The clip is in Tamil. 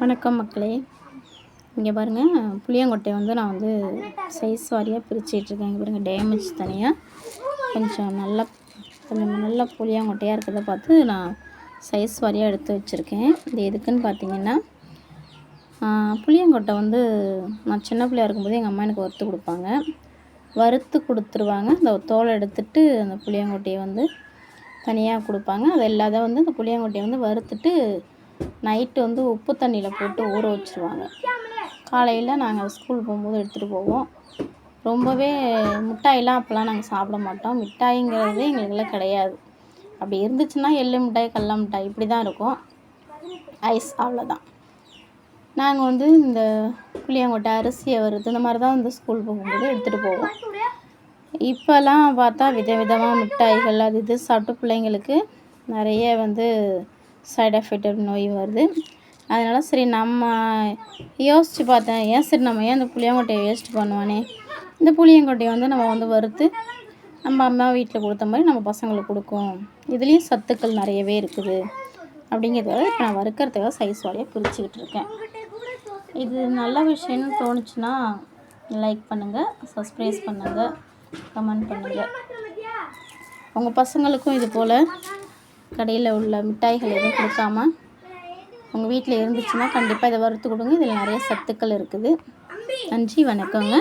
வணக்கம் மக்களே. இங்கே பாருங்கள் புளியங்கொட்டையை வந்து நான் வந்து சைஸ் வாரியாக பிரிச்சிட்ருக்கேன் இங்கே பாருங்கள் டேமேஜ் தனியாக கொஞ்சம் நல்லா கொஞ்சம் நல்ல புளியங்கொட்டையாக இருக்கிறத பார்த்து நான் சைஸ் வாரியாக எடுத்து வச்சுருக்கேன். இது எதுக்குன்னு பார்த்தீங்கன்னா புளியங்கொட்டை வந்து நான் சின்ன பிள்ளையா இருக்கும்போது எங்கள் அம்மா எனக்கு வறுத்து கொடுப்பாங்க. வறுத்து கொடுத்துருவாங்க. அந்த தோலை எடுத்துட்டு அந்த புளியங்கொட்டையை வந்து தனியாக கொடுப்பாங்க. அது இல்லாத வந்து அந்த புளியங்கொட்டையை வந்து வறுத்துட்டு நைட்டு வந்து உப்பு தண்ணியில் போட்டு ஊற வச்சுருவாங்க. காலையில் நாங்கள் ஸ்கூல் போகும்போது எடுத்துகிட்டு போவோம். ரொம்பவே மிட்டாயெல்லாம் அப்போல்லாம் நாங்கள் சாப்பிட மாட்டோம். மிட்டாய்ங்கிறது எங்களுக்குலாம் கிடையாது. அப்படி இருந்துச்சுன்னா எள்ளு மிட்டாய் கடல மிட்டாய் இப்படி தான் இருக்கும். ஐஸ் அவ்வளோதான் நாங்கள் வந்து இந்த புளியங்கொட்டை அரிசியை வருது இந்த மாதிரி தான் வந்து ஸ்கூல் போகும்போது எடுத்துகிட்டு போவோம். இப்போல்லாம் பார்த்தா விதவிதமாக மிட்டாய்கள் அது இது சாப்பிட்டு பிள்ளைங்களுக்கு நிறைய வந்து சைடு எஃபெக்ட் நோய் வருது. அதனால் சரி நம்ம யோசித்து பார்த்தேன். ஏன் சரி நம்ம ஏன் இந்த புளியங்கொட்டையை வேஸ்ட் பண்ணுவானே? இந்த புளியங்கொட்டையை வந்து நம்ம வந்து வறுத்து நம்ம அம்மா வீட்டில் கொடுத்த மாதிரி நம்ம பசங்களுக்கு கொடுக்கும். இதுலேயும் சத்துக்கள் நிறையவே இருக்குது. அப்படிங்கிறதுக்காக இப்போ நான் வறுக்கிறதுக்காக சைஸ் வாரியாக பிரிச்சுக்கிட்டு இருக்கேன். இது நல்ல விஷயம்னு தோணுச்சுன்னா லைக் பண்ணுங்கள் சப்ஸ்கிரைஸ் பண்ணுங்கள் கமெண்ட் பண்ணுங்கள் உங்கள் பசங்களுக்கும் இது போல். கடையில் உள்ள மிட்டாய்கள் எதுவும் கொடுக்காம உங்கள் வீட்டில் இருந்துச்சுன்னா கண்டிப்பாக இதை வறுத்து கொடுங்க. இதில் நிறைய சத்துக்கள் இருக்குது. நன்றி வணக்கங்க.